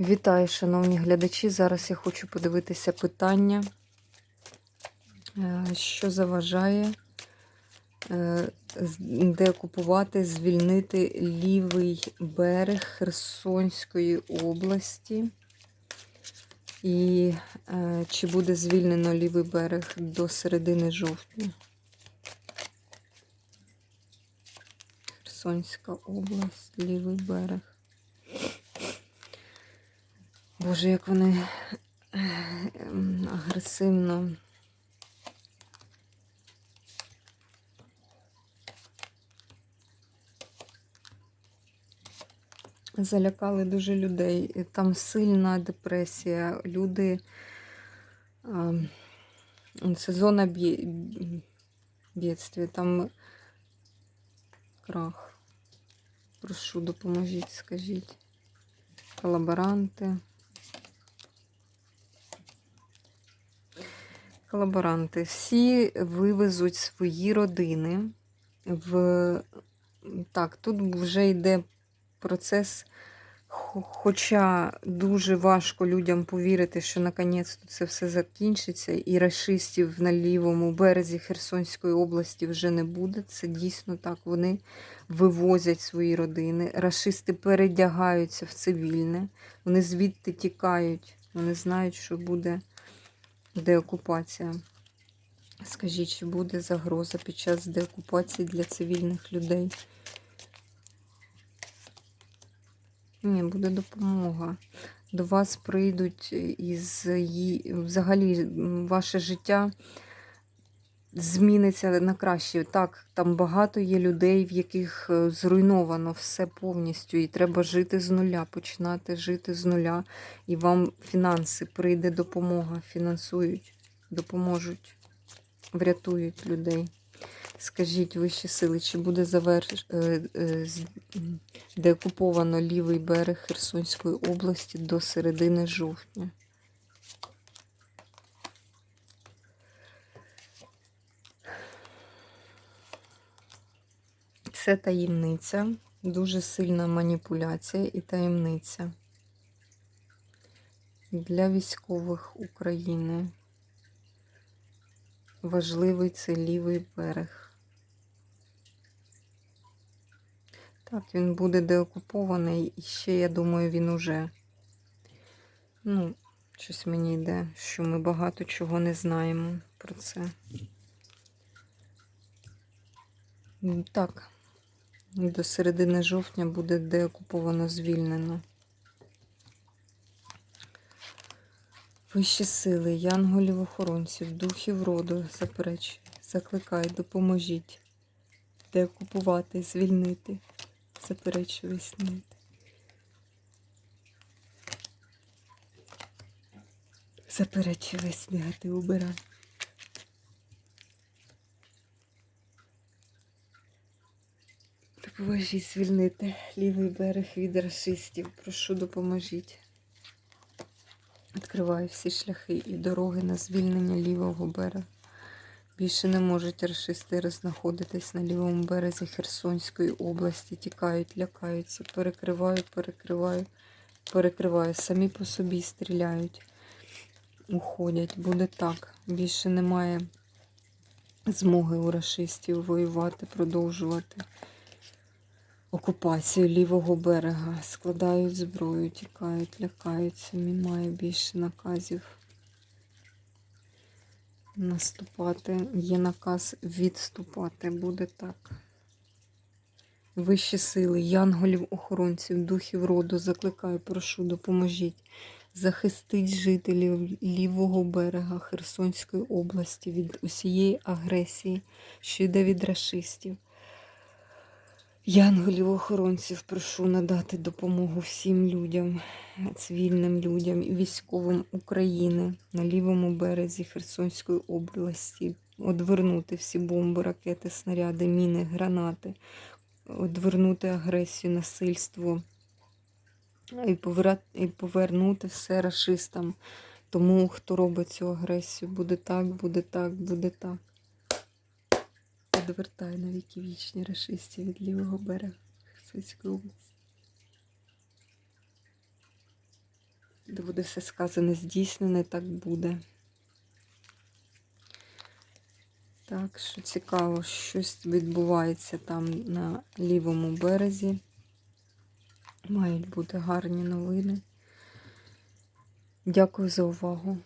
Вітаю, шановні глядачі. Зараз я хочу подивитися питання, е, що заважає е, з- деокупувати, звільнити лівий берег Херсонської області. І е, чи буде звільнено лівий берег до середини жовтня? Херсонська область, лівий берег. Боже, як вони агресивно. Залякали дуже людей. Там сильна депресія. Люди. ем, Це зона бєдстві. Там крах. Прошу, допоможіть, скажіть. Колаборанти. Колаборанти. Всі вивезуть свої родини в. Так, тут вже йде процес, хоча дуже важко людям повірити, що наконець це все закінчиться, і расистів на лівому березі Херсонської області вже не буде. Це дійсно так. Вони вивозять свої родини. Рашисти передягаються в цивільне, вони звідти тікають. Вони знають, що буде деокупація. Скажіть, чи буде загроза під час деокупації для цивільних людей? Ні, буде допомога. До вас прийдуть із її взагалі ваше життя зміниться на краще. Так, там багато є людей, в яких е, зруйновано все повністю, і треба жити з нуля, починати жити з нуля. І вам фінанси прийде допомога, фінансують, допоможуть, врятують людей. Скажіть вищі сили, чи буде заверш... е, е, деокуповано лівий берег Херсонської області до середини жовтня? Це таємниця, дуже сильна маніпуляція і таємниця для військових України. Важливий це лівий берег. Так, він буде деокупований, і ще, я думаю, він уже. Ну, щось мені йде, що ми багато чого не знаємо про це. Так, до середини жовтня буде деокуповано звільнено. Вищі сили, янголів охоронців, духів роду, заперечую, закликаю, допоможіть деокупувати, звільнити, заперечую, снити. Заперечую весь негатив, убирай. Допоможіть звільнити лівий берег від расистів. Прошу, допоможіть. Відкриваю всі шляхи і дороги на звільнення лівого берега. Більше не можуть расисти знаходитись на лівому березі Херсонської області. Тікають, лякаються, перекриваю, перекриваю, перекриваю. Самі по собі стріляють, уходять. Буде так. Більше немає змоги у расистів воювати, продовжувати окупацію лівого берега. Складають зброю, тікають, лякаються. Немає більше наказів наступати. Є наказ відступати. Буде так. Вищі сили, янголів, охоронців, духів роду, закликаю, прошу, допоможіть. Захистить жителів лівого берега Херсонської області від усієї агресії, що йде від рашистів. Янголів охоронців прошу надати допомогу всім людям, цивільним людям і військовим України на лівому березі Херсонської області, одвернути всі бомби, ракети, снаряди, міни, гранати, одвернути агресію, насильство і повернути все рашистам. Тому, хто робить цю агресію, буде так, буде так, буде так. Відвертай на віки вічні рашистів від лівого берега Херсонської області. де буде все сказане, здійснене, так буде. Так, що цікаво, щось відбувається там на лівому березі. Мають бути гарні новини. Дякую за увагу.